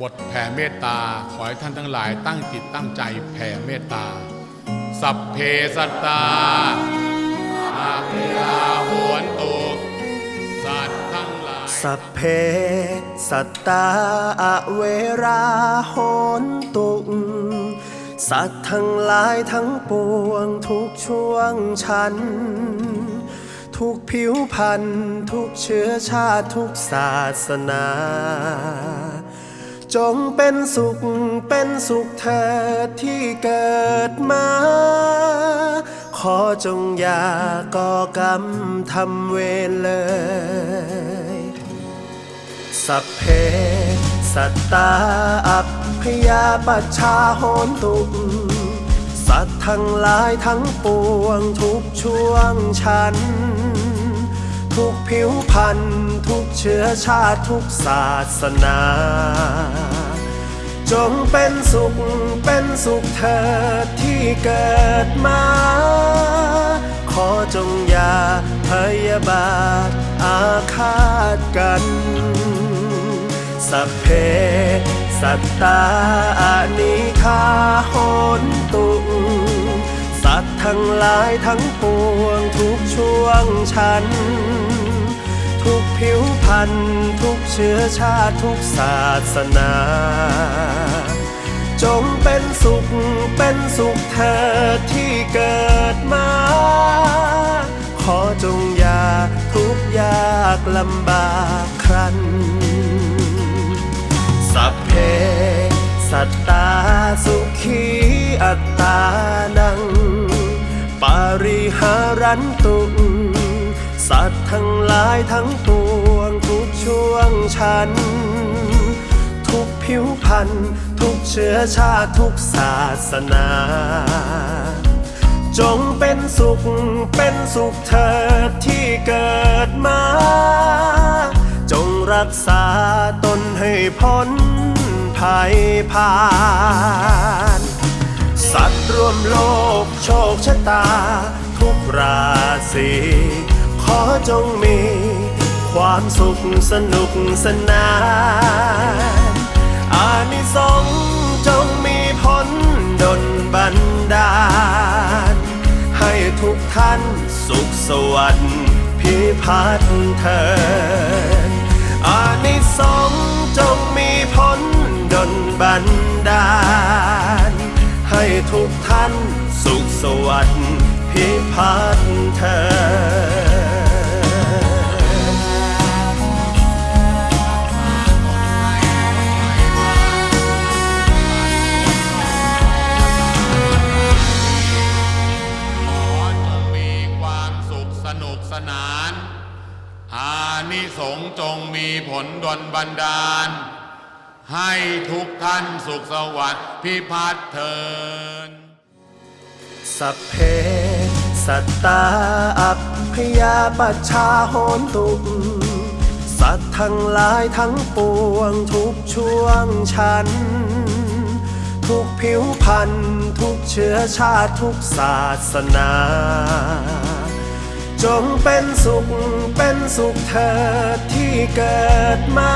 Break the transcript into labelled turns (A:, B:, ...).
A: บทแผ่เมตตา ขอให้ท่านทั้งหลายตั้งจิตตั้งใจแผ่เมตตา สัพเพสัตตาอาพยาหวนตุสัตว์ทั้งหลาย
B: สัพเพสัตตาอเวราโหนตุสัตว์ทั้งหลายทั้งปวงทุกช่วงชั้นทุกผิวพันธุ์ทุกเชื้อชาติทุกศาสนา จงเป็นสุขเป็นสุขเธอที่เกิดมา ขอจงอย่าก่อกรรมทำเวรเลย สัพเพสัตตาอัพพยาปัชชาโหนตุงสัตว์ทั้งหลายทั้งปวงทุกช่วงชั้น ทุกผิวพันธุ์ทุกเชื้อชาติทุกศาสนา จงเป็นสุขเป็นสุขเธอที่เกิดมา ขอจงอย่าพยาบาทอาฆาตกัน สัพเพสัตตาอนิคาโหนตุงสัตว์ทั้งหลายทั้งปวงทุกช่วงชั้น ทุกผิวพันธุ์ทุกเชื้อชาติทุกศาสนา จงเป็นสุขเป็นสุขเธอที่เกิดมา ขอจงอย่าทุกยากลำบากครันสัพเพสัตตาสุขีอัตตานัง ปาริหารันตุง สัตว์ทั้งหลายทั้งปวงทุกช่วงชั้น ทุกผิวพันธุ์ทุกเชื้อชาติทุกศาสนา จงเป็นสุขเป็นสุขเธอที่เกิดมา จงรักษาตนให้พ้นภัยผ่านสัตว์รวมโลกโชคชะตา ทุกราศี จงมี ความสุขสนุกสนานอานิสงส์จงมีผลดลบันดาล ให้ทุกท่านสุขสวัสดิ์พิพัฒน์เถิดอานิสงส์จงมีผลดลบันดาล ให้ทุกท่านสุขสวัสดิ์พิพัฒน์เถิด
A: นุกสนาน อานิสงจงมีผลดลบันดาล ให้ทุกท่านสุขสวัสดิ์พิพัฒน์เทิน
B: สัพเพสัตตาอัพพยาปัชชาโหนตุงสัตว์ทั้งหลายทั้งปวงทุกช่วงชั้นทุกผิวพันธุ์ทุกเชื้อชาติทุกศาสนา จงเป็นสุขเป็นสุขเธอที่เกิดมา